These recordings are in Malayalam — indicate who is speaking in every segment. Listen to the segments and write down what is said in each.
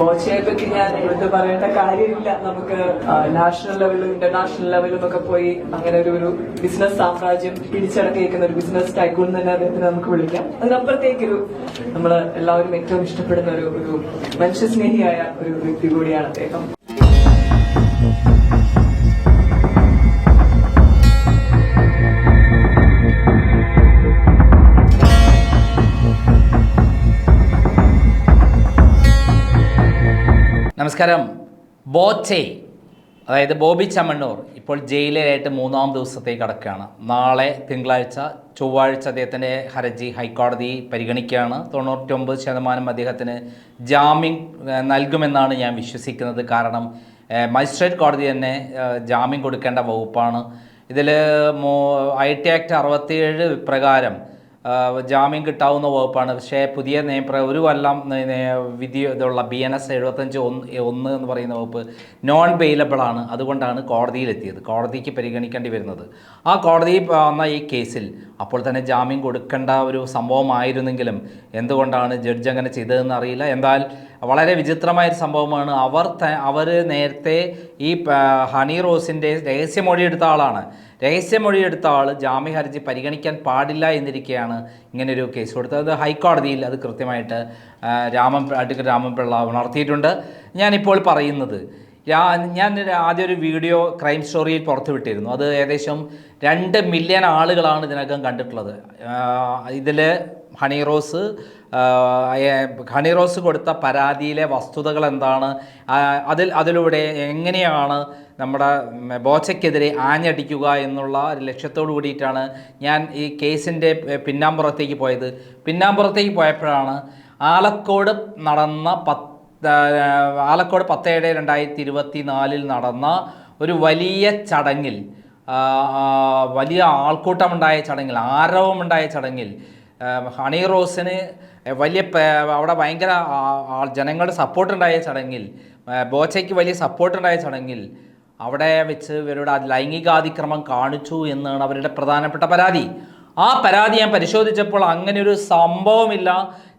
Speaker 1: ബോച്ചയെ പറ്റി ഞാൻ എടുത്ത് പറയേണ്ട കാര്യമില്ല. നമുക്ക് നാഷണൽ ലെവലും ഇന്റർനാഷണൽ ലെവലും ഒക്കെ പോയി അങ്ങനെ ഒരു ഒരു ബിസിനസ് സാമ്രാജ്യം പിടിച്ചടക്കിയിരിക്കുന്ന ഒരു ബിസിനസ് ടൈക്കൂൺ തന്നെ അദ്ദേഹത്തിന് നമുക്ക് വിളിക്കാം. അതിനപ്പുറത്തേക്കൊരു നമ്മൾ എല്ലാവരും ഏറ്റവും ഇഷ്ടപ്പെടുന്ന ഒരു ഒരു മനുഷ്യസ്നേഹിയായ ഒരു വ്യക്തി കൂടിയാണ് അദ്ദേഹം.
Speaker 2: നമസ്കാരം. ബോച്ചെ അതായത് ബോബി ചമ്മണ്ണൂർ ഇപ്പോൾ ജയിലിലായിട്ട് മൂന്നാം ദിവസത്തേക്ക് അടക്കുകയാണ് നാളെ തിങ്കളാഴ്ച ചൊവ്വാഴ്ച അദ്ദേഹത്തിന്റെ ഹർജി ഹൈക്കോടതി പരിഗണിക്കുകയാണ്. തൊണ്ണൂറ്റൊമ്പത് ശതമാനം അദ്ദേഹത്തിന് ജാമ്യം നൽകുമെന്നാണ് ഞാൻ വിശ്വസിക്കുന്നത്. കാരണം മജിസ്ട്രേറ്റ് കോടതി തന്നെ ജാമ്യം കൊടുക്കേണ്ട വകുപ്പാണ്. ഇതിൽ ഐ ടി ആക്ട് അറുപത്തിയേഴ് പ്രകാരം ജാമ്യം കിട്ടാവുന്ന വകുപ്പാണ്. പക്ഷേ പുതിയ നിയമപ്ര ഒരു കൊല്ലം വിധി ഇതുള്ള ബി എൻ എസ് എഴുപത്തഞ്ച് ഒന്ന് ഒന്ന് എന്ന് പറയുന്ന വകുപ്പ് നോൺ ബെയിലബിൾ ആണ്. അതുകൊണ്ടാണ് കോടതിയിലെത്തിയത്. കോടതിക്ക് പരിഗണിക്കേണ്ടി വരുന്നത്. ആ കോടതിയിൽ വന്ന ഈ കേസിൽ അപ്പോൾ തന്നെ ജാമ്യം കൊടുക്കേണ്ട ഒരു സംഭവമായിരുന്നെങ്കിലും എന്തുകൊണ്ടാണ് ജഡ്ജ് അങ്ങനെ ചെയ്തതെന്ന് അറിയില്ല. എന്നാൽ വളരെ വിചിത്രമായൊരു സംഭവമാണ് അവർ അവർ നേരത്തെ ഈ ഹണി റോസിന്റെ രഹസ്യമൊഴി എടുത്ത ആളാണ്. രഹസ്യമൊഴി എടുത്ത ആൾ ജാമ്യ ഹർജി പരിഗണിക്കാൻ പാടില്ല എന്നിരിക്കെയാണ് ഇങ്ങനൊരു കേസ് കൊടുത്തത്. അത് ഹൈക്കോടതിയിൽ അത് കൃത്യമായിട്ട് രാമൻ അഡ്വക്കേറ്റ് രാമൻപിള്ള ഉണർത്തിയിട്ടുണ്ട്. ഞാനിപ്പോൾ പറയുന്നത് ഞാൻ ആദ്യം ഒരു വീഡിയോ ക്രൈം സ്റ്റോറിയിൽ പുറത്തുവിട്ടിരുന്നു അത് ഏകദേശം രണ്ട് മില്യൺ ആളുകളാണ് ഇതിനകം കണ്ടിട്ടുള്ളത്. ഇതിൽ ഹണി റോസ് ഹണി റോസ് കൊടുത്ത പരാതിയിലെ വസ്തുതകൾ എന്താണ്? അതിൽ അതിലൂടെ എങ്ങനെയാണ് നമ്മുടെ ബോച്ചയ്ക്കെതിരെ ആഞ്ഞടിക്കുക എന്നുള്ള ഒരു ലക്ഷ്യത്തോടു കൂടിയിട്ടാണ് ഞാൻ ഈ കേസിന്റെ പിന്നാമ്പുറത്തേക്ക് പോയത്. പിന്നാമ്പുറത്തേക്ക് പോയപ്പോഴാണ് ആലക്കോട് നടന്ന പത്ത് ആലക്കോട് പത്തേഴ് രണ്ടായിരത്തി ഇരുപത്തി നാലിൽ നടന്ന ഒരു വലിയ ചടങ്ങിൽ വലിയ ആൾക്കൂട്ടമുണ്ടായ ചടങ്ങിൽ ആരവമുണ്ടായ ചടങ്ങിൽ ഹണി റോസിന് വലിയ അവിടെ ഭയങ്കര ജനങ്ങളുടെ സപ്പോർട്ടുണ്ടായ ചടങ്ങിൽ ബോച്ചയ്ക്ക് വലിയ സപ്പോർട്ടുണ്ടായ ചടങ്ങിൽ അവിടെ വെച്ച് ഇവരുടെ ലൈംഗികാതിക്രമം കാണിച്ചു എന്നാണ് അവരുടെ പ്രധാനപ്പെട്ട പരാതി. ആ പരാതി ഞാൻ പരിശോധിച്ചപ്പോൾ അങ്ങനെ ഒരു സംഭവമില്ല.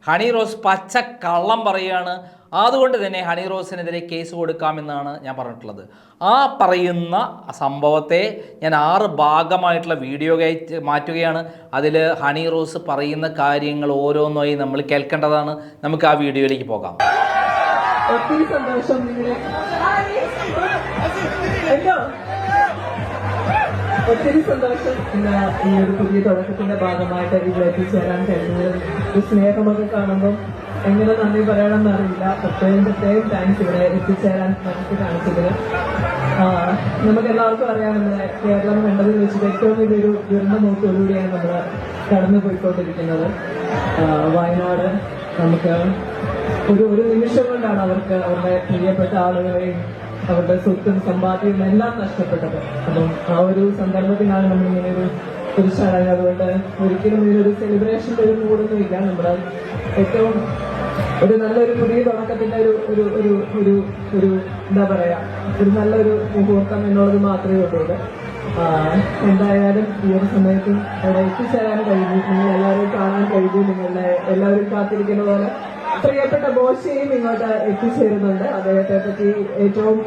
Speaker 2: ഹണി റോസ് പച്ച കള്ളം പറയുകയാണ്. അതുകൊണ്ട് തന്നെ ഹണി റോസിനെതിരെ കേസ് കൊടുക്കാമെന്നാണ് ഞാൻ പറഞ്ഞിട്ടുള്ളത്. ആ പറയുന്ന സംഭവത്തെ ഞാൻ ആറ് ഭാഗമായിട്ടുള്ള വീഡിയോ മാറ്റുകയാണ്. അതിൽ ഹണി റോസ് പറയുന്ന കാര്യങ്ങൾ ഓരോന്നായി നമ്മൾ കേൾക്കേണ്ടതാണ്. നമുക്ക് ആ വീഡിയോയിലേക്ക് പോകാം.
Speaker 1: ഒത്തിരി സന്തോഷം നിങ്ങളെ. ഒത്തിരി സന്തോഷം. ഈ ഒരു പുതിയ തുടക്കത്തിന്റെ ഭാഗമായിട്ട് ഇവിടെ എത്തിച്ചേരാൻ കഴിഞ്ഞത് സ്നേഹമൊക്കെ കാണുമ്പോൾ എങ്ങനെ നന്ദി പറയണമെന്ന് അറിയില്ല. പ്രത്യേകം പ്രത്യേകം താങ്ക്സ് ഇവിടെ എത്തിച്ചേരാൻ നമുക്ക് കാണിച്ചതിന് നമുക്ക് എല്ലാവർക്കും അറിയാമെന്ന് കേരളം കണ്ടതിൽ വെച്ചിട്ട് ഏറ്റവും വലിയൊരു ദുരന്തമൂത്തോടുകൂടിയാണ് നമ്മൾ കടന്നു പോയിക്കൊണ്ടിരിക്കുന്നത് വയനാട് നമുക്ക് ഒരു ഒരു നിമിഷം കൊണ്ടാണ് അവർക്ക് അവരുടെ പ്രിയപ്പെട്ട ആളുകളെയും അവരുടെ സ്വത്തും സമ്പാദ്യവും എല്ലാം നഷ്ടപ്പെട്ടത്. അപ്പം ആ ഒരു സന്ദർഭത്തിലാണ് നമ്മൾ ഇങ്ങനെ ഒരു ഒരു ചടങ്ങ്. അതുകൊണ്ട് ഒരിക്കലും ഇതിനൊരു സെലിബ്രേഷന്റെ ഒരു മൂടൊന്നും ഇല്ല. നമ്മുടെ ഏറ്റവും ഒരു നല്ലൊരു പുതിയ തുടക്കത്തിന്റെ ഒരു ഒരു ഒരു ഒരു ഒരു എന്താ പറയാ ഒരു നല്ലൊരു മുഹൂർത്തം എന്നുള്ളത് മാത്രമേ ഉള്ളൂ എന്തായാലും ഈ ഒരു സമയത്ത് അവിടെ എത്തിച്ചേരാൻ കഴിഞ്ഞു. നിങ്ങൾ എല്ലാവരും കാണാൻ കഴിഞ്ഞു. നിങ്ങളുടെ എല്ലാവരും കാത്തിരിക്കുന്ന പോലെ പ്രിയപ്പെട്ട ബോശയും ഇങ്ങോട്ട് എത്തിച്ചേരുന്നുണ്ട്. അദ്ദേഹത്തെ പറ്റി ഏറ്റവും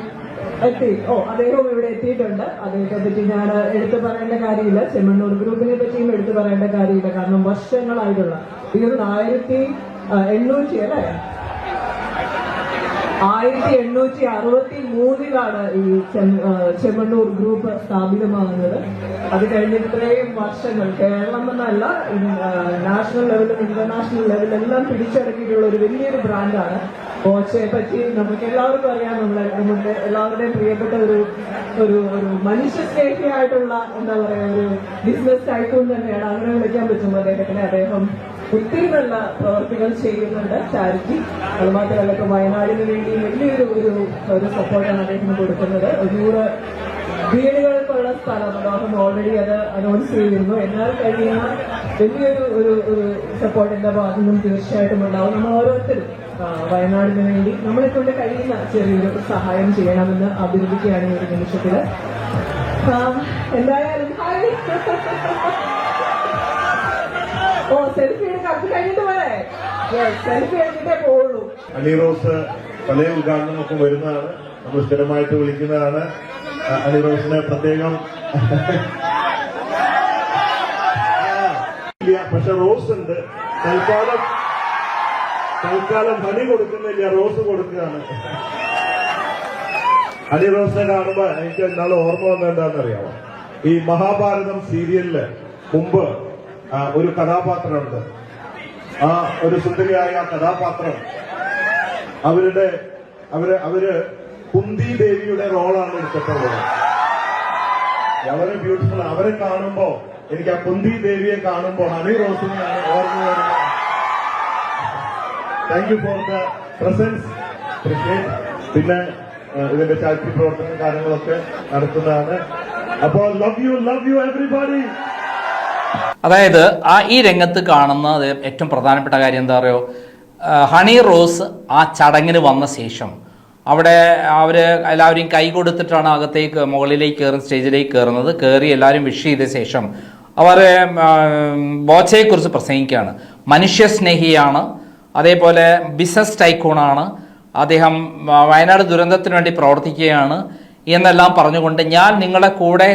Speaker 1: എത്തി ഓ അദ്ദേഹവും ഇവിടെ എത്തിയിട്ടുണ്ട്. അദ്ദേഹത്തെ പറ്റി ഞാൻ എടുത്തു പറയേണ്ട കാര്യമില്ല. ചെമ്മണ്ണൂർ ഗ്രൂപ്പിനെ പറ്റിയും എടുത്തു പറയേണ്ട കാര്യമില്ല. കാരണം വർഷങ്ങളായിട്ടുള്ള ഇത് ആയിരത്തി എണ്ണൂറ്റി അല്ലേ? ആയിരത്തി എണ്ണൂറ്റി അറുപത്തി മൂന്നിലാണ് ഈ ചെമ്മണ്ണൂർ ഗ്രൂപ്പ് സ്ഥാപിതമാകുന്നത്. അത് കഴിഞ്ഞ് ഇത്രയും വർഷങ്ങൾ കേരളം എന്നല്ല നാഷണൽ ലെവലും ഇന്റർനാഷണൽ ലെവലും എല്ലാം പിടിച്ചടക്കിയിട്ടുള്ള ഒരു വലിയൊരു ബ്രാൻഡാണ്. കോച്ചയെ പറ്റി നമുക്ക് എല്ലാവർക്കും അറിയാം നമ്മളെ നമ്മുടെ എല്ലാവരുടെയും പ്രിയപ്പെട്ട ഒരു ഒരു ഒരു മനുഷ്യസ്നേഹിയായിട്ടുള്ള എന്താ പറയാ ഒരു ബിസിനസ് ടൈക്കൂൺ തന്നെയാണ്. അങ്ങനെ വിളിക്കാൻ പറ്റും അദ്ദേഹത്തിന്. അദ്ദേഹം ഒത്തിരി നല്ല പ്രവർത്തികൾ ചെയ്യുന്നുണ്ട്. ചാരിറ്റി അത് മാത്രമല്ല ഇപ്പൊ വയനാടിന് വേണ്ടി വലിയൊരു ഒരു ഒരു സപ്പോർട്ടാണ് അദ്ദേഹത്തിന് കൊടുക്കുന്നത്. ഒരു നൂറ് വീടുകൾക്കുള്ള സ്ഥലം അദ്ദേഹം ഓൾറെഡി അത് അനൗൺസ് ചെയ്തിരുന്നു. എന്നാൽ കഴിയുന്ന വലിയൊരു ഒരു ഒരു സപ്പോർട്ടിന്റെ ഭാഗത്തു നിന്നും തീർച്ചയായിട്ടും ഉണ്ടാവും. നമ്മൾ ഓരോരുത്തരും വയനാടിന് വേണ്ടി നമ്മളെ കൊണ്ട് കഴിയുന്ന ചെറിയൊരു സഹായം ചെയ്യണമെന്ന് അഭ്യർത്ഥിക്കുകയാണ് ഈ ഒരു നിമിഷത്തിൽ എന്തായാലും ഓ സെൽഫി അത് കഴിഞ്ഞിട്ട്
Speaker 3: പല ഉദ്ഘാടനമൊക്കെ വരുന്നതാണ്. നമ്മൾ സ്ഥിരമായിട്ട് വിളിക്കുന്നതാണ്. അലിറോസിനെ പ്രത്യേകം. പക്ഷെ റോസ് ഉണ്ട്. തൽക്കാലം തൽക്കാലം ഹണി കൊടുക്കുന്നില്ല റോസ് കൊടുക്കുകയാണ്. അലി റോസിനെ കാണുമ്പോ എനിക്ക് എന്നാൾ ഓർമ്മ എന്താണെന്ന് അറിയാമോ ഈ മഹാഭാരതം സീരിയലിൽ മുമ്പ് ഒരു കഥാപാത്രമുണ്ട്. ആ ഒരു സുന്ദരിയായ കഥാപാത്രം അവരുടെ അവർ അവർ കുന്തി ദേവിയുടെ റോളാണ് എടുത്തിട്ടുള്ളത്. വളരെ ബ്യൂട്ടിഫുൾ അവരെ കാണുമ്പോ എനിക്ക് ആ കുന്തി ദേവിയെ കാണുമ്പോ ഹണി റോസിനെയാണ് ഓർമ്മ വരുന്നത്. Thank you for the presence പിന്നെ ഇതിന്റെ ചാരിറ്റി പ്രവർത്തനം കാര്യങ്ങളൊക്കെ നടത്തുന്നതാണ് അപ്പോ love you love you everybody
Speaker 2: അതായത് ആ ഈ രംഗത്ത് കാണുന്ന ഏറ്റവും പ്രധാനപ്പെട്ട കാര്യം എന്താ പറയുക ഹണി റോസ് ആ ചടങ്ങിന് വന്ന ശേഷം അവിടെ അവർ എല്ലാവരെയും കൈ കൊടുത്തിട്ടാണ് അകത്തേക്ക് മുകളിലേക്ക് കയറുന്ന സ്റ്റേജിലേക്ക് കയറുന്നത്. കയറി എല്ലാവരും വിഷ് ചെയ്ത ശേഷം അവർ ബോച്ചയെക്കുറിച്ച് പ്രസംഗിക്കുകയാണ്. മനുഷ്യസ്നേഹിയാണ് അതേപോലെ ബിസിനസ് ടൈക്കൂണാണ് അദ്ദേഹം വയനാട് ദുരന്തത്തിന് വേണ്ടി പ്രവർത്തിക്കുകയാണ് എന്നെല്ലാം പറഞ്ഞുകൊണ്ട് ഞാൻ നിങ്ങളുടെ കൂടെ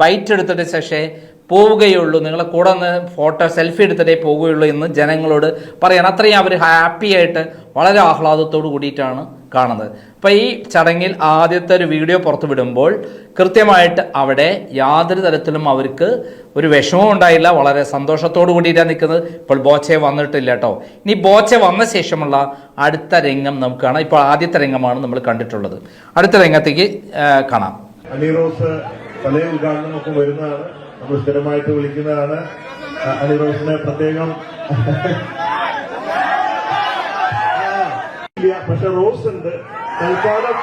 Speaker 2: ബൈറ്റ് എടുത്തിട്ട് ശേഷേ പോവുകയുള്ളൂ. നിങ്ങളെ കൂടെ ഒന്ന് ഫോട്ടോ സെൽഫി എടുത്തിട്ടേ പോവുകയുള്ളൂ എന്ന് ജനങ്ങളോട് പറയണം. അത്രയും അവർ ഹാപ്പി ആയിട്ട് വളരെ ആഹ്ലാദത്തോട് കൂടിയിട്ടാണ് കാണുന്നത്. അപ്പോൾ ഈ ചടങ്ങിൽ ആദ്യത്തെ ഒരു വീഡിയോ പുറത്തു വിടുമ്പോൾ കൃത്യമായിട്ട് അവിടെ യാതൊരു തരത്തിലും അവർക്ക് ഒരു വിഷമവും ഉണ്ടായില്ല. വളരെ സന്തോഷത്തോടു കൂടിയിട്ടാണ് നിൽക്കുന്നത്. ഇപ്പോൾ ബോച്ചെ വന്നിട്ടില്ല കേട്ടോ. ഇനി ബോച്ചെ വന്ന ശേഷമുള്ള അടുത്ത രംഗം നമുക്ക് കാണാം. ഇപ്പോൾ ആദ്യത്തെ രംഗമാണ് നമ്മൾ കണ്ടിട്ടുള്ളത്. അടുത്ത രംഗത്തേക്ക് കാണാം.
Speaker 3: അനിറോസ് പല വരുന്നതാണ്. നമ്മൾ സ്ഥിരമായിട്ട് വിളിക്കുന്നതാണ്. അലി അനിറോസിനെ പ്രത്യേകം. പക്ഷെ റോസ് ഉണ്ട്. തൽക്കാലം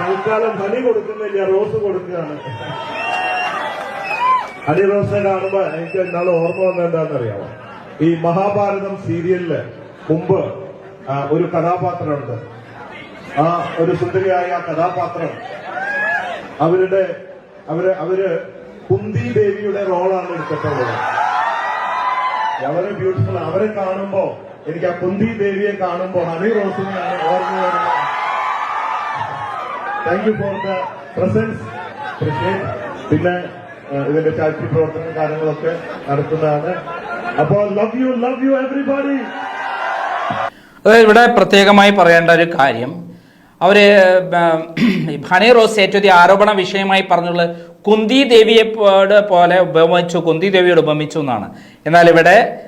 Speaker 3: തൽക്കാലം ഹണി കൊടുക്കുന്നില്ല റോസ് കൊടുക്കുകയാണ്. ഹണി റോസിനെ കാണുമ്പോ എനിക്ക് എന്നാളെ ഓർമ്മ വന്നത് എന്താണെന്ന് അറിയാമോ ഈ മഹാഭാരതം സീരിയലിൽ മുമ്പ് ഒരു കഥാപാത്രമുണ്ട്. ആ ഒരു സുന്ദരിയായ ആ കഥാപാത്രം. അവരുടെ അവർ അവർ കുന്തി ദേവിയുടെ റോളാണ് എടുത്തിട്ടുള്ളത്. വളരെ ബ്യൂട്ടിഫുൾ അവരെ കാണുമ്പോ എനിക്ക് ആ കുന്തി ദേവിയെ കാണുമ്പോ ഹണി റോസിനെയാണ് ഓർമ്മ വരുന്നത്. Thank you for the presence പിന്നെ ഇതിന്റെ ചാരിറ്റി പ്രവർത്തനം കാര്യങ്ങളൊക്കെ നടത്തുന്നതാണ് അപ്പോ love you love you everybody
Speaker 2: അതായത് ഇവിടെ പ്രത്യേകമായി പറയേണ്ട ഒരു കാര്യം. അവർ ഉം, ഹണി റോസ് ഏറ്റവും ആരോപണ വിഷയമായി പറഞ്ഞുള്ള കുന്തി ദേവിയെ പോലെ ഉപമിച്ചു കുന്തി ദേവിയോട് ഉപമിച്ചു എന്നാണ്. എന്നാൽ ഇവിടെ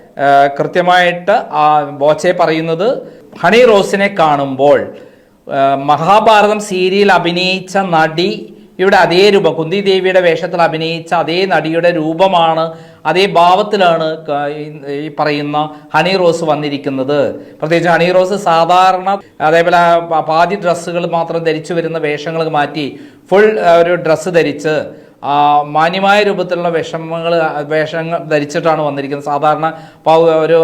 Speaker 2: കൃത്യമായിട്ട് ആ ബോച്ചെ പറയുന്നത് ഹണി റോസിനെ കാണുമ്പോൾ മഹാഭാരതം സീരിയൽ അഭിനയിച്ച നടി ഇവിടെ അതേ രൂപം കുന്തി ദേവിയുടെ വേഷത്തിൽ അഭിനയിച്ച അതേ നടിയുടെ രൂപമാണ് അതേ ഭാവത്തിലാണ് ഈ- പറയുന്ന ഹണി റോസ് വന്നിരിക്കുന്നത്. പ്രത്യേകിച്ച് ഹണി റോസ് സാധാരണ അതേപോലെ പാതി ഡ്രസ്സുകൾ മാത്രം ധരിച്ചു വരുന്ന വേഷങ്ങൾ മാറ്റി ഫുൾ ഒരു ഡ്രസ്സ് ധരിച്ച് മാന്യമായ രൂപത്തിലുള്ള വിഷമങ്ങൾ വേഷങ്ങൾ ധരിച്ചിട്ടാണ് വന്നിരിക്കുന്നത്. സാധാരണ ഒരു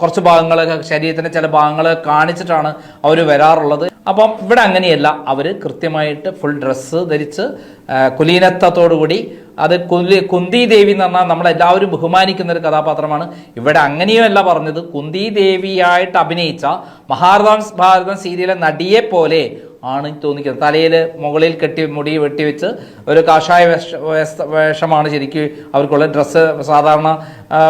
Speaker 2: കുറച്ച് ഭാഗങ്ങൾ ശരീരത്തിന്റെ ചില ഭാഗങ്ങൾ കാണിച്ചിട്ടാണ് അവർ വരാറുള്ളത്. അപ്പം ഇവിടെ അങ്ങനെയല്ല. അവർ കൃത്യമായിട്ട് ഫുൾ ഡ്രസ്സ് ധരിച്ച് കുലീനത്തോടുകൂടി അത് കുലി കുന്തി ദേവി എന്ന് പറഞ്ഞാൽ നമ്മളെല്ലാവരും ബഹുമാനിക്കുന്ന ഒരു കഥാപാത്രമാണ്. ഇവിടെ അങ്ങനെയുമല്ല പറഞ്ഞത്. കുന്തി ദേവിയായിട്ട് അഭിനയിച്ച മഹാഭാരതം ഭാരതം സീരിയലെ നടിയെ പോലെ ആണ് തോന്നിക്കുന്നത്. തലയിൽ മുകളിൽ കെട്ടി മുടി വെട്ടിവെച്ച് ഒരു കാഷായ വേഷ വേഷ- വേഷമാണ് ശരിക്കും അവർക്കുള്ള ഡ്രസ്സ് സാധാരണ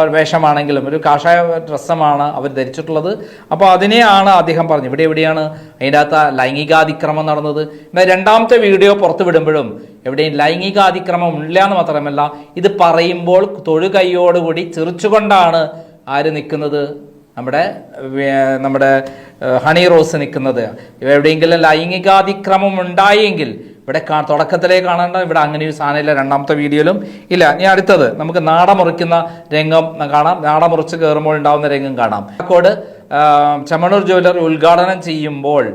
Speaker 2: വേഷമാണെങ്കിലും ഒരു കാഷായ ഡ്രസ്സമാണ് അവർ ധരിച്ചിട്ടുള്ളത്. അപ്പോൾ അതിനെയാണ് അദ്ദേഹം പറഞ്ഞത്. ഇവിടെ എവിടെയാണ് അതിന്റെ അകത്ത് ലൈംഗികാതിക്രമം നടന്നത്? എന്നാൽ രണ്ടാമത്തെ വീഡിയോ പുറത്തു വിടുമ്പോഴും എവിടെയും ലൈംഗികാതിക്രമം ഇല്ല എന്ന് മാത്രമല്ല ഇത് പറയുമ്പോൾ തൊഴുകൈയോടുകൂടി ചിറിച്ചുകൊണ്ടാണ് ആര് നിൽക്കുന്നത്? നമ്മുടെ നമ്മുടെ ഹണി റോസ് നിൽക്കുന്നത്. എവിടെയെങ്കിലും ലൈംഗികാതിക്രമം ഉണ്ടായെങ്കിൽ ഇവിടെ കാ തുടക്കത്തിലേ കാണേണ്ട. ഇവിടെ അങ്ങനെ ഒരു സാധനമില്ല. രണ്ടാമത്തെ വീഡിയോയിലും ഇല്ല. ഇനി അടുത്തത് നമുക്ക് നാട മുറിക്കുന്ന രംഗം കാണാം. നാട മുറിച്ച് കയറുമ്പോൾ ഉണ്ടാവുന്ന രംഗം കാണാം. കോട് ചമണൂർ ജ്വല്ലറി ഉദ്ഘാടനം ചെയ്യുമ്പോൾ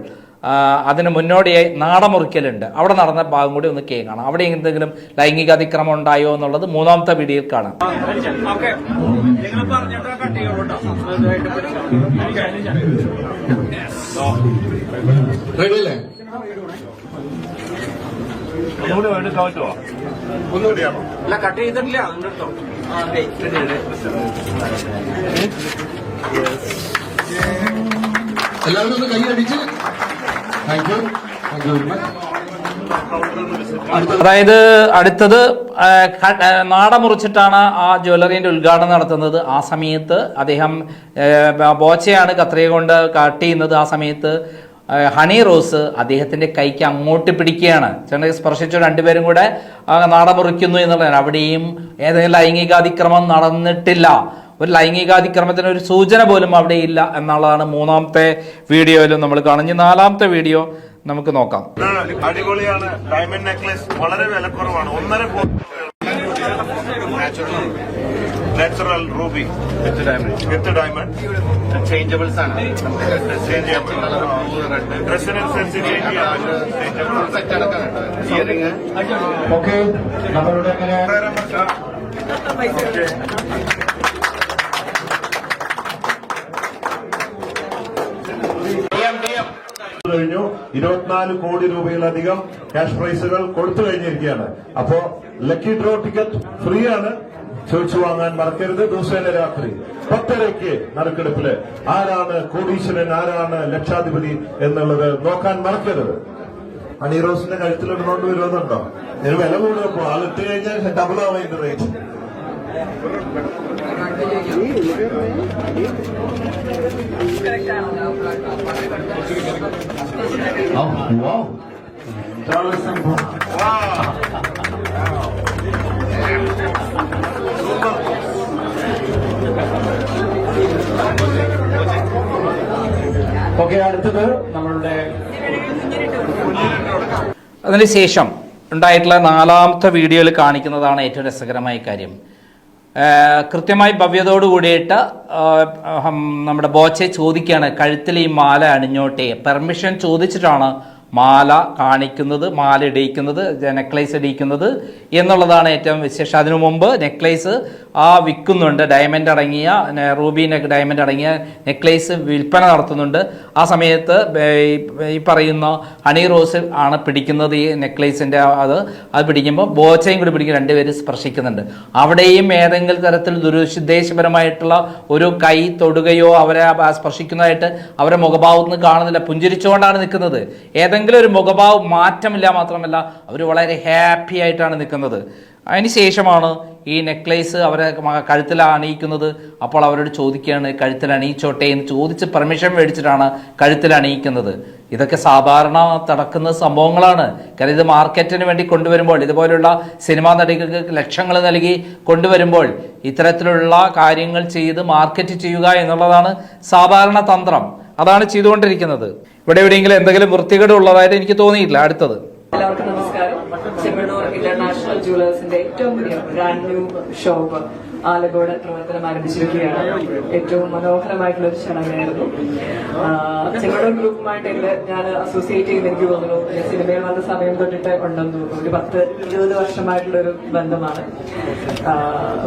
Speaker 2: അതിന് മുന്നോടിയായി നാടമുറിക്കലുണ്ട്. അവിടെ നടന്ന ഭാഗം കൂടി ഒന്ന് കേ കാണാം. അവിടെ എന്തെങ്കിലും ലൈംഗിക അതിക്രമം ഉണ്ടായോ എന്നുള്ളത് മൂന്നാമത്തെ വീഡിയോയിൽ കാണാം.
Speaker 4: ഓക്കെ നിങ്ങൾ പറഞ്ഞിട്ട് കട്ട്
Speaker 3: ഒന്നുകൂടിയാണോ
Speaker 4: ചെയ്തിട്ടില്ല
Speaker 5: എല്ലാവരും ഒന്ന് കൈയടിച്ച്
Speaker 2: അതായത് അടുത്തത് നാട മുറിച്ചിട്ടാണ് ആ ജ്വല്ലറിന്റെ ഉദ്ഘാടനം നടത്തുന്നത്. ആ സമയത്ത് അദ്ദേഹം ബോച്ചയാണ് കത്രിക കൊണ്ട് കട്ട് ചെയ്യുന്നത് ആ സമയത്ത്. ഹണി റോസ് അദ്ദേഹത്തിന്റെ കൈക്ക് അങ്ങോട്ട് പിടിക്കുകയാണ്. ചെന്നൈ സ്പർശിച്ചു. രണ്ടുപേരും കൂടെ നാട മുറിക്കുന്നു എന്നുള്ളതാണ്. അവിടെയും ഏതെങ്കിലും ലൈംഗികാതിക്രമം നടന്നിട്ടില്ല. ഒരു ലൈംഗികാതിക്രമത്തിന് ഒരു സൂചന പോലും അവിടെ ഇല്ല എന്നുള്ളതാണ് മൂന്നാമത്തെ വീഡിയോയിലും നമ്മൾ കാണുന്നത്. നാലാമത്തെ വീഡിയോ നമുക്ക് നോക്കാം.
Speaker 3: അടിപൊളിയാണ്. ഡയമണ്ട് നെക്ലസ് വളരെ വിലക്കുറവാണ്. ഒന്നര natural ruby with diamond with diamond
Speaker 5: changeables ആണ്.
Speaker 3: ചേഞ്ച് ചെയ്യാൻ പറ്റും ഡ്രസ്സിനനുസരിച്ച് ചേഞ്ച് ചെയ്യാൻ പറ്റും
Speaker 5: സെറ്റ് അടക്കം ഓക്കെ നമ്മളുടെ
Speaker 3: കഴിഞ്ഞു. ഇരുപത്തിനാല് കോടി രൂപയിലധികം ക്യാഷ് പ്രൈസുകൾ കൊടുത്തു കഴിഞ്ഞിരിക്കുകയാണ്. അപ്പോ ലക്കി ഡ്രോ ടിക്കറ്റ് ഫ്രീ ആണ്. ചോദിച്ചു വാങ്ങാൻ മറക്കരുത്. ദിവസേന രാത്രി പത്തരയ്ക്ക് നറുക്കെടുപ്പിൽ ആരാണ് കോടീശ്വരൻ ആരാണ് ലക്ഷാധിപതി എന്നുള്ളത് നോക്കാൻ മറക്കരുത്. ഹണിറോസിന്റെ കഴുത്തിലിടുന്നോണ്ട് വരുമെന്നുണ്ടോ? ഇതിന് വില കൂടുതലപ്പോ ആളിട്ട് കഴിഞ്ഞാൽ ഡബിൾ ആവും അതിന്റെ റേറ്റ്.
Speaker 5: ഓക്കെ അടുത്തത് നമ്മളുടെ
Speaker 2: അതിനുശേഷം ഉണ്ടായിട്ടുള്ള നാലാമത്തെ വീഡിയോയിൽ കാണിക്കുന്നതാണ് ഏറ്റവും രസകരമായ കാര്യം. കൃത്യമായി ഭവ്യതയോട് കൂടിയിട്ട് നമ്മുടെ ബോച്ചെ ചോദിക്കുകയാണ് കഴുത്തിൽ ഈ മാല അണിഞ്ഞോട്ടെ പെർമിഷൻ ചോദിച്ചിട്ടാണ് മാല കാണിക്കുന്നത് മാല ഇടിയിക്കുന്നത് നെക്ലേസ് ഇടിയിക്കുന്നത് എന്നുള്ളതാണ് ഏറ്റവും വിശേഷം. അതിനു മുമ്പ് നെക്ലേസ് ആ വിൽക്കുന്നുണ്ട്. ഡയമണ്ട് അടങ്ങിയ റൂബി ഡയമണ്ട് അടങ്ങിയ നെക്ലേസ് വിൽപ്പന നടത്തുന്നുണ്ട്. ആ സമയത്ത് ഈ- പറയുന്ന ഹണി റോസ് ആണ് പിടിക്കുന്നത് ഈ നെക്ലേസിന്റെ അത്. അത് പിടിക്കുമ്പോൾ ബോച്ചയും കൂടി പിടിക്കും രണ്ടുപേരും സ്പർശിക്കുന്നുണ്ട്. അവിടെയും ഏതെങ്കിലും തരത്തിൽ ദുരുദ്ദേശപരമായിട്ടുള്ള ഒരു കൈ തൊടുകയോ അവരെ സ്പർശിക്കുന്നതായിട്ട് അവരെ മുഖഭാവത്ത് നിന്ന് കാണുന്നില്ല. പുഞ്ചിരിച്ചുകൊണ്ടാണ് നിൽക്കുന്നത്. ഏതെങ്കിലും ഒരു മുഖഭാവം മാറ്റമില്ല മാത്രമല്ല അവർ വളരെ ഹാപ്പി ആയിട്ടാണ് നിൽക്കുന്നത്. അതിനുശേഷമാണ് ഈ നെക്ലേസ് അവരെ കഴുത്തിൽ അണിയിക്കുന്നത്. അപ്പോൾ അവരോട് ചോദിക്കുകയാണ് കഴുത്തിൽ അണിയിച്ചോട്ടെ? എന്ന് ചോദിച്ച് പെർമിഷൻ മേടിച്ചിട്ടാണ് കഴുത്തിൽ അണിയിക്കുന്നത്. ഇതൊക്കെ സാധാരണ നടക്കുന്ന സംഭവങ്ങളാണ്. കാരണം ഇത് മാർക്കറ്റിന് വേണ്ടി കൊണ്ടുവരുമ്പോൾ ഇതുപോലുള്ള സിനിമാ നടികൾക്ക് ലക്ഷങ്ങൾ നൽകി കൊണ്ടുവരുമ്പോൾ ഇത്തരത്തിലുള്ള കാര്യങ്ങൾ ചെയ്ത് മാർക്കറ്റ് ചെയ്യുക എന്നുള്ളതാണ് സാധാരണ തന്ത്രം. അതാണ് ചെയ്തുകൊണ്ടിരിക്കുന്നത്. ഇവിടെ എവിടെയെങ്കിലും എന്തെങ്കിലും വൃത്തികേട് ഉള്ളതായിട്ട് എനിക്ക് തോന്നിയില്ല അടുത്തത്.
Speaker 1: എല്ലാവർക്കും നമസ്കാരം. ചെമ്മണ്ണൂർ ഇന്റർനാഷണൽ ജുവലേഴ്സിന്റെ ഏറ്റവും വലിയ ബ്രാൻഡ് ന്യൂ ഷോപ്പ് ആലഗോഡ് പ്രവർത്തനം ആരംഭിച്ചിരിക്കുകയാണ്. ഏറ്റവും മനോഹരമായിട്ടുള്ള ഒരു ക്ഷണമായിരുന്നു. ചെമ്മണ്ണൂർ ഗ്രൂപ്പുമായിട്ട് എന്റെ ഞാൻ അസോസിയേറ്റ് ചെയ്ത് എനിക്ക് തോന്നുന്നു സിനിമയിൽ വന്ന സമയം തൊട്ടിട്ട് ഉണ്ടെന്ന് തോന്നുന്നു. ഒരു പത്ത് ഇരുപത് വർഷമായിട്ടുള്ളൊരു ബന്ധമാണ്.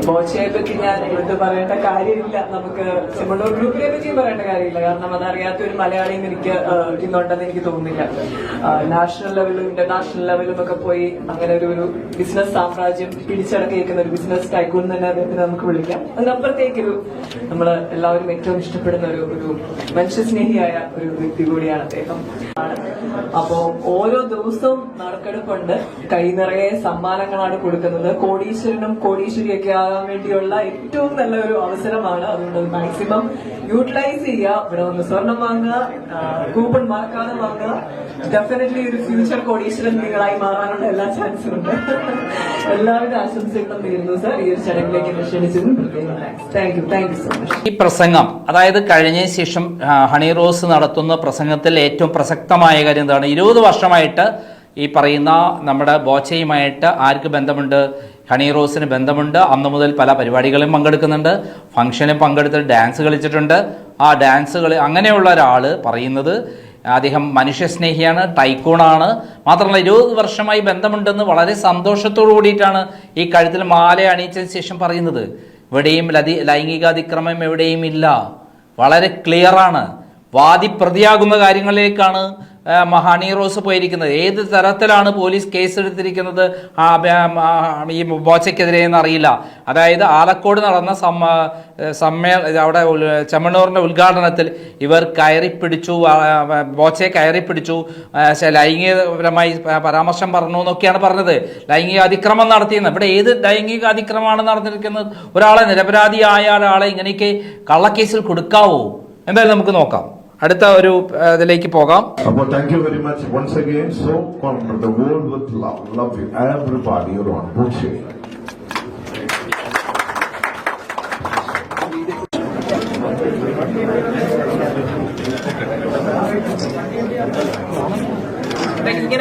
Speaker 1: ബോച്ചയെ പറ്റി ഞാൻ എന്ത് പറയേണ്ട കാര്യമില്ല. നമുക്ക് ചെമ്മണ്ണൂർ ഗ്രൂപ്പിനെ പറ്റിയും പറയേണ്ട കാര്യമില്ല. കാരണം അതറിയാത്ത ഒരു മലയാളിയും എനിക്ക് ഇന്നുണ്ടെന്ന് എനിക്ക് തോന്നുന്നില്ല. നാഷണൽ ലെവലും ഇന്റർനാഷണൽ ലെവലും ഒക്കെ പോയി അങ്ങനെ ഒരു ഒരു ബിസിനസ് സാമ്രാജ്യം പിടിച്ചടക്കിയിരിക്കുന്ന ഒരു ബിസിനസ് ടൈക്കൂൺ തന്നെ അദ്ദേഹത്തിന് നമുക്ക് വിളിക്കാം. അതിനപ്പുറത്തേക്കൊരു നമ്മൾ എല്ലാവരും ഏറ്റവും ഇഷ്ടപ്പെടുന്ന ഒരു ഒരു മനുഷ്യസ്നേഹിയായ ഒരു വ്യക്തി കൂടിയാണ് അദ്ദേഹം. അപ്പോ ഓരോ ദിവസവും നറുക്കെടുപ്പുണ്ട്. കൈ നിറയെ സമ്മാനങ്ങളാണ് കൊടുക്കുന്നത്. കോടീശ്വരനും കോടീശ്വരിയൊക്കെ ആകാൻ വേണ്ടിയുള്ള ഏറ്റവും നല്ല ഒരു അവസരമാണ്. അതുകൊണ്ട് മാക്സിമം യൂട്ടിലൈസ് ചെയ്യുക. ഇവിടെ വന്ന് സ്വർണം വാങ്ങുക കൂപ്പൺ മറക്കാതെ വാങ്ങുക. ഡെഫിനറ്റ്ലി ഒരു ഫ്യൂച്ചർ കോടീശ്വരൻ നിങ്ങളായി മാറാനുള്ള എല്ലാ ചാൻസും ഉണ്ട്. എല്ലാവരുടെ ആശംസകളും നേരുന്നു സർ ഈ ഒരു ചടങ്ങിലേക്ക് സോ മച്ച്
Speaker 2: ഈ പ്രസംഗം അതായത് കഴിഞ്ഞ ശേഷം ഹണി റോസ് നടത്തുന്ന പ്രസംഗത്തിൽ ഏറ്റവും പ്രസക്തമായ കാര്യം എന്താണ്? ഇരുപത് വർഷമായിട്ട് ഈ പറയുന്ന നമ്മുടെ ബോച്ചയുമായിട്ട് ആർക്ക് ബന്ധമുണ്ട്? ഹണി റോസിന് ബന്ധമുണ്ട്. അന്ന് മുതൽ പല പരിപാടികളും പങ്കെടുക്കുന്നുണ്ട്. ഫംഗ്ഷനിൽ പങ്കെടുത്ത് ഡാൻസ് കളിച്ചിട്ടുണ്ട്. ആ ഡാൻസുകൾ അങ്ങനെയുള്ള ഒരാൾ പറയുന്നത് അദ്ദേഹം മനുഷ്യസ്നേഹിയാണ് ടൈക്കൂണാണ് മാത്രമല്ല ഇരുപത് വർഷമായി ബന്ധമുണ്ടെന്ന് വളരെ സന്തോഷത്തോടു കൂടിയിട്ടാണ് ഈ കഴുത്തിൽ മാല അണിയിച്ചതിന് ശേഷം പറയുന്നത്. ഇവിടെയും ലതി ലൈംഗികാതിക്രമം എവിടെയും ഇല്ല. വളരെ ക്ലിയറാണ് വാദി പ്രതിയാകുന്ന കാര്യങ്ങളിലേക്കാണ് ആ, ഹണി റോസ് പോയിരിക്കുന്നത്. ഏത് തരത്തിലാണ് പോലീസ് കേസെടുത്തിരിക്കുന്നത്? ഈ ബോച്ചയ്ക്കെതിരെ എന്നറിയില്ല. അതായത് ആലക്കോട് നടന്ന സമ്മ അവിടെ ചെമ്മണ്ണൂറിന്റെ ഉദ്ഘാടനത്തിൽ ഇവർ കയറി പിടിച്ചു ബോച്ചയെ കയറി പിടിച്ചു ലൈംഗികപരമായി പരാമർശം പറഞ്ഞു എന്നൊക്കെയാണ് പറഞ്ഞത്. ലൈംഗിക അതിക്രമം നടത്തിയെന്ന്. ഇവിടെ ഏത് ലൈംഗിക അതിക്രമമാണ് നടന്നിരിക്കുന്നത്? ഒരാളെ നിരപരാധിയായ ഒരാളെ ഇങ്ങനെയൊക്കെ കള്ളക്കേസിൽ കൊടുക്കാവോ? എന്തായാലും നമുക്ക് നോക്കാം. അടുത്ത ഒരു ഇതിലേക്ക് പോകാം.
Speaker 3: അപ്പോൾ thank you very much once again so the world with love love you everybody you on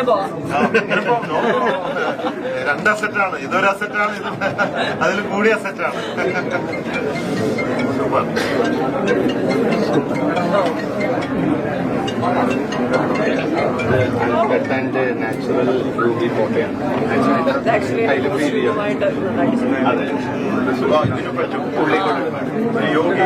Speaker 1: പോവാം
Speaker 3: രണ്ട് അസെറ്റാണ് ഇതൊരു അസെറ്റാണ് ഇത് അതിൽ കൂടിയ അസറ്റാണ്
Speaker 6: ആൻഡ് നാച്ചുറൽ രൂപി ഫോട്ടോയാണ് അതെ ഇതിന് പറ്റും പുള്ളി യോഗി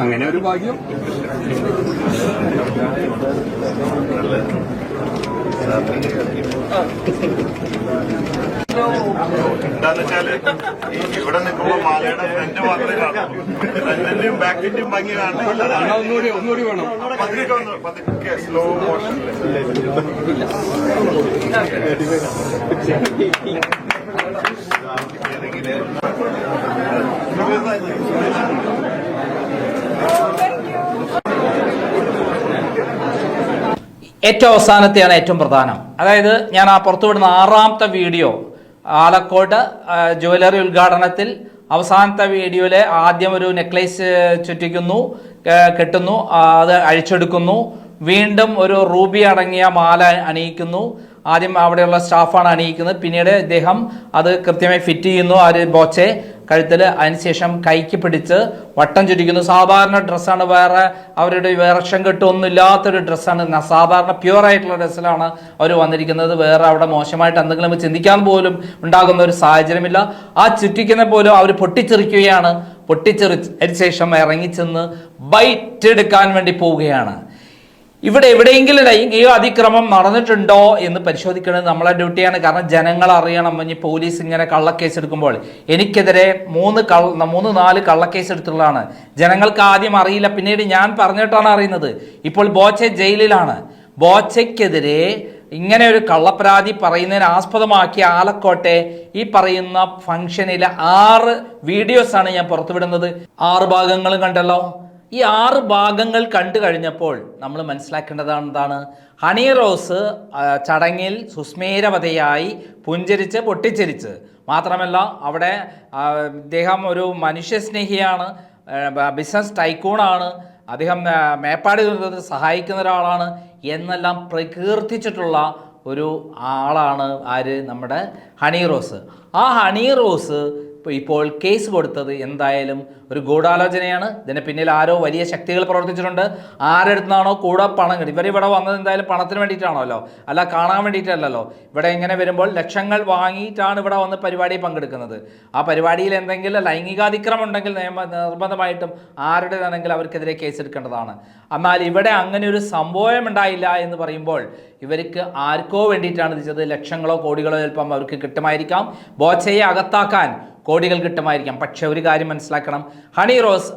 Speaker 6: അങ്ങനെ ഒരു ഭാഗ്യം.
Speaker 3: എന്താന്ന് വെച്ചാൽ ഇവിടെ നിൽക്കുമ്പോ മാലയുടെ ഫ്രണ്ട് മാത്രമേ കാണൂ. ഫ്രണ്ടിന്റെയും ബാക്കിന്റെയും ഭംഗി
Speaker 6: വേണം.
Speaker 3: പതുക്കെ ഒന്ന് പതുക്കെ സ്ലോ മോഷനിൽ
Speaker 2: ഏറ്റവും അവസാനത്തെയാണ് ഏറ്റവും പ്രധാനം. അതായത് ഞാൻ ആ പുറത്തുവിടുന്ന ആറാമത്തെ വീഡിയോ ആലക്കോട്ട് ജുവലറി ഉദ്ഘാടനത്തിൽ അവസാനത്തെ വീഡിയോയിലെ ആദ്യം ഒരു നെക്ലേസ് ചുറ്റിക്കുന്നു കെട്ടുന്നു അത് അഴിച്ചെടുക്കുന്നു. വീണ്ടും ഒരു റൂബി അടങ്ങിയ മാല അണിയിക്കുന്നു. ആദ്യം അവിടെയുള്ള സ്റ്റാഫാണ് അണിയിക്കുന്നത്. പിന്നീട് ഇദ്ദേഹം അത് കൃത്യമായി ഫിറ്റ് ചെയ്യുന്നു ആ ഒരു ബോച്ചെ കഴുത്തിൽ അതിനുശേഷം കൈക്ക് പിടിച്ച് വട്ടം ചുറ്റിക്കുന്നു. സാധാരണ ഡ്രസ്സാണ് വേറെ അവരുടെ വേറക്ഷം കെട്ടൊന്നും ഇല്ലാത്തൊരു ഡ്രസ്സാണ് സാധാരണ പ്യുവർ ആയിട്ടുള്ള ഡ്രസ്സിലാണ് അവർ വന്നിരിക്കുന്നത്. വേറെ അവിടെ മോശമായിട്ട് എന്തെങ്കിലും ചിന്തിക്കാൻ പോലും ഉണ്ടാകുന്ന ഒരു സാഹചര്യമില്ല. ആ ചുറ്റിക്കുന്ന പോലും അവർ പൊട്ടിച്ചെറിക്കുകയാണ്. പൊട്ടിച്ചെറിച്ചതിന് ശേഷം ഇറങ്ങിച്ചെന്ന് ബൈറ്റ് എടുക്കാൻ വേണ്ടി പോവുകയാണ്. ഇവിടെ എവിടെയെങ്കിലും ലൈംഗിക അതിക്രമം നടന്നിട്ടുണ്ടോ എന്ന് പരിശോധിക്കുന്നത് നമ്മളെ ഡ്യൂട്ടിയാണ്. കാരണം ജനങ്ങൾ അറിയണം. ഇനി പോലീസ് ഇങ്ങനെ കള്ളക്കേസ് എടുക്കുമ്പോൾ എനിക്കെതിരെ മൂന്ന് കള്ള മൂന്ന് നാല് കള്ളക്കേസ് എടുത്തുള്ളതാണ് ജനങ്ങൾക്ക് ആദ്യം അറിയില്ല. പിന്നീട് ഞാൻ പറഞ്ഞിട്ടാണ് അറിയുന്നത്. ഇപ്പോൾ ബോച്ചെ ജയിലിലാണ്. ബോച്ചയ്ക്കെതിരെ ഇങ്ങനെ ഒരു കള്ളപ്പരാതി പറയുന്നതിന് ആസ്പദമാക്കി ആലക്കോട്ടെ ഈ പറയുന്ന ഫംഗ്ഷനിലെ ആറ് വീഡിയോസാണ് ഞാൻ പുറത്തുവിടുന്നത്. ആറ് ഭാഗങ്ങളും കണ്ടല്ലോ. ഈ ആറ് ഭാഗങ്ങൾ കണ്ടു കഴിഞ്ഞപ്പോൾ നമ്മൾ മനസ്സിലാക്കേണ്ടതാണ് എന്താണ് ഹണി റോസ് ചടങ്ങിൽ സുസ്മേരവതയായി പുഞ്ചരിച്ച് പൊട്ടിച്ചിരിച്ച്. മാത്രമല്ല അവിടെ അദ്ദേഹം ഒരു മനുഷ്യസ്നേഹിയാണ് ബിസിനസ് ടൈക്കൂണാണ് അദ്ദേഹം മേപ്പാടി ദുരന്തത്തിൽ സഹായിക്കുന്ന ഒരാളാണ് എന്നെല്ലാം പ്രകീർത്തിച്ചിട്ടുള്ള ഒരു ആളാണ് ആര്? നമ്മുടെ ഹണി റോസ്. ആ ഹണി റോസ് ഇപ്പോൾ കേസ് കൊടുത്തത് എന്തായാലും ഒരു ഗൂഢാലോചനയാണ്. ഇതിന് പിന്നിൽ ആരോ വലിയ ശക്തികൾ പ്രവർത്തിച്ചിട്ടുണ്ട്. ആരെടുത്തുനിന്നാണോ കൂടെ പണം കിട്ടി? ഇവരിവിടെ വന്നത് എന്തായാലും പണത്തിന് വേണ്ടിയിട്ടാണല്ലോ. അല്ല കാണാൻ വേണ്ടിയിട്ടല്ലല്ലോ. ഇവിടെ ഇങ്ങനെ വരുമ്പോൾ ലക്ഷങ്ങൾ വാങ്ങിയിട്ടാണ് ഇവിടെ വന്ന് പരിപാടിയിൽ പങ്കെടുക്കുന്നത്. ആ പരിപാടിയിൽ എന്തെങ്കിലും ലൈംഗികാതിക്രമം ഉണ്ടെങ്കിൽ നിയമ നിർബന്ധമായിട്ടും ആരുടേതാണെങ്കിലും അവർക്കെതിരെ കേസെടുക്കേണ്ടതാണ്. എന്നാൽ ഇവിടെ അങ്ങനെ ഒരു സംഭവം ഉണ്ടായില്ല എന്ന് പറയുമ്പോൾ ഇവർക്ക് ആർക്കോ വേണ്ടിയിട്ടാണ് ഇത് ചെയ്തത്? ലക്ഷങ്ങളോ കോടികളോ ചിലപ്പം അവർക്ക് കിട്ടുമായിരിക്കാം. ബോച്ചയെ അകത്താക്കാൻ കോടികൾ കിട്ടുമായിരിക്കാം. പക്ഷേ ഒരു കാര്യം മനസ്സിലാക്കണം. ഹണി റോസ്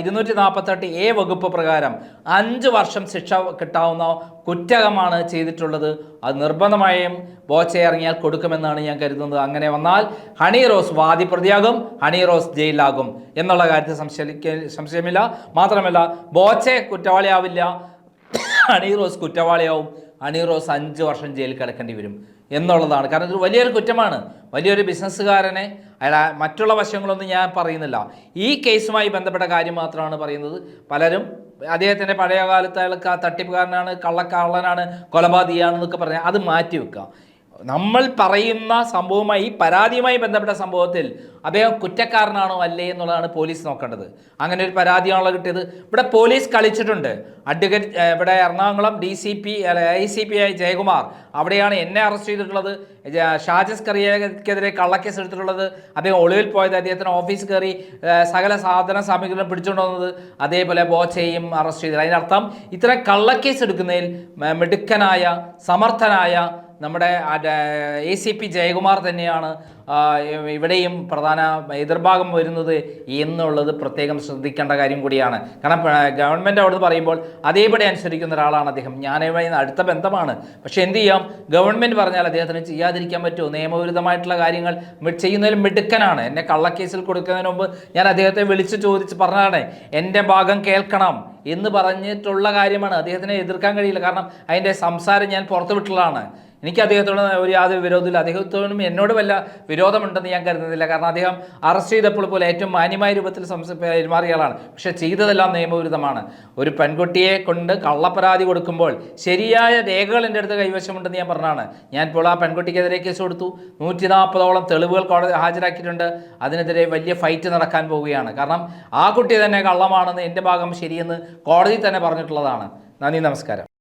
Speaker 2: ഇരുന്നൂറ്റി നാൽപ്പത്തെട്ട് എ വകുപ്പ് പ്രകാരം അഞ്ച് വർഷം ശിക്ഷ കിട്ടാവുന്ന കുറ്റകമാണ് ചെയ്തിട്ടുള്ളത്. അത് നിർബന്ധമായും ബോച്ച ഇറങ്ങിയാൽ കൊടുക്കുമെന്നാണ് ഞാൻ കരുതുന്നത്. അങ്ങനെ വന്നാൽ ഹണി റോസ് വാദി പ്രതിയാകും ഹണി റോസ് ജയിലാകും എന്നുള്ള കാര്യത്തിൽ സംശയിക്ക സംശയമില്ല. മാത്രമല്ല ബോച്ചെ കുറ്റവാളിയാവില്ല ഹണി റോസ് കുറ്റവാളിയാവും. ഹണി റോസ് അഞ്ച് വർഷം ജയിലിൽ കിടക്കേണ്ടി വരും. എന്നുള്ളതാണ്. കാരണം ഇത് വലിയൊരു കുറ്റമാണ്. വലിയൊരു ബിസിനസ്സുകാരനെ അയാൾ മറ്റുള്ള വശങ്ങളൊന്നും ഞാൻ പറയുന്നില്ല. ഈ കേസുമായി ബന്ധപ്പെട്ട കാര്യം മാത്രമാണ് പറയുന്നത്. പലരും അദ്ദേഹത്തിന്റെ പഴയ കാലത്ത് തട്ടിപ്പുകാരനാണ് കള്ളക്കള്ളനാണ് കൊലപാതകയാണെന്നൊക്കെ പറഞ്ഞാൽ അത് മാറ്റി വെക്കാം നമ്മൾ പറയുന്ന സംഭവവുമായി പരാതിയുമായി ബന്ധപ്പെട്ട സംഭവത്തിൽ അദ്ദേഹം കുറ്റക്കാരനാണോ അല്ലേ എന്നുള്ളതാണ് പോലീസ് നോക്കേണ്ടത്. അങ്ങനെ ഒരു പരാതിയാണല്ലോ കിട്ടിയത്. ഇവിടെ പോലീസ് കളിച്ചിട്ടുണ്ട്. അഡ്വക്കേറ്റ് ഇവിടെ Ernakulam D C P I C P I Jayakumar അവിടെയാണ് എന്നെ അറസ്റ്റ് ചെയ്തിട്ടുള്ളത്. ഷാജസ് കറിയക്കെതിരെ കള്ളക്കേസ് എടുത്തിട്ടുള്ളത്. അദ്ദേഹം ഒളിവിൽ പോയത്. അദ്ദേഹത്തിന് ഓഫീസ് കയറി സകല സാധന സാമഗ്രികളും പിടിച്ചുകൊണ്ട് വന്നത് അതേപോലെ ബോച്ചയും അറസ്റ്റ് ചെയ്തത്. അതിനർത്ഥം ഇത്തരം കള്ളക്കേസ് എടുക്കുന്നതിൽ മിടുക്കനായ സമർത്ഥനായ നമ്മുടെ എ സി പി ജയകുമാർ തന്നെയാണ് ഇവിടെയും പ്രധാന എതിർഭാഗം വരുന്നത് എന്നുള്ളത് പ്രത്യേകം ശ്രദ്ധിക്കേണ്ട കാര്യം കൂടിയാണ്. കാരണം ഗവൺമെന്റ് അവിടുന്ന് പറയുമ്പോൾ അതേപടി അനുസരിക്കുന്ന ഒരാളാണ് അദ്ദേഹം. ഞാനുമായി അടുത്ത ബന്ധമാണ്. പക്ഷെ എന്ത് ചെയ്യാം? ഗവൺമെന്റ് പറഞ്ഞാൽ അദ്ദേഹത്തിന് ചെയ്യാതിരിക്കാൻ പറ്റുമോ? നിയമവിരുദ്ധമായിട്ടുള്ള കാര്യങ്ങൾ ചെയ്യുന്നതിൽ മിടുക്കനാണ്. എന്നെ കള്ളക്കേസിൽ കൊടുക്കുന്നതിന് മുമ്പ് ഞാൻ അദ്ദേഹത്തെ വിളിച്ച് ചോദിച്ച് പറഞ്ഞതാണ് എന്റെ ഭാഗം കേൾക്കണം എന്ന് പറഞ്ഞിട്ടുള്ള കാര്യമാണ്. അദ്ദേഹത്തിനെ എതിർക്കാൻ കഴിയില്ല. കാരണം അതിന്റെ സംസാരം ഞാൻ പുറത്തു വിട്ടുള്ളതാണ് എനിക്ക് അദ്ദേഹത്തോട് ഒരു യാതൊരു വിരോധമില്ല. അദ്ദേഹത്തോടും എന്നോട് വല്ല വിരോധമുണ്ടെന്ന് ഞാൻ കരുതുന്നില്ല. കാരണം അദ്ദേഹം അറസ്റ്റ് ചെയ്തപ്പോൾ പോലെ ഏറ്റവും മാന്യമായ രൂപത്തിൽ പെരുമാറിയാളാണ് പക്ഷെ ചെയ്തതെല്ലാം നിയമവിരുദ്ധമാണ്. ഒരു പെൺകുട്ടിയെ കൊണ്ട് കള്ളപ്പരാതി കൊടുക്കുമ്പോൾ ശരിയായ രേഖകൾ എന്റെ അടുത്ത് കൈവശമുണ്ടെന്ന് ഞാൻ പറഞ്ഞാണ്. ഞാൻ ഇപ്പോൾ ആ പെൺകുട്ടിക്കെതിരെ കേസ് കൊടുത്തു. നൂറ്റി നാൽപ്പതോളം തെളിവുകൾ കോടതി ഹാജരാക്കിയിട്ടുണ്ട്. അതിനെതിരെ വലിയ ഫൈറ്റ് നടക്കാൻ പോവുകയാണ്. കാരണം ആ കുട്ടി തന്നെ കള്ളമാണെന്ന് എന്റെ ഭാഗം ശരിയെന്ന് കോടതി തന്നെ പറഞ്ഞിട്ടുള്ളതാണ്. നന്ദി നമസ്കാരം.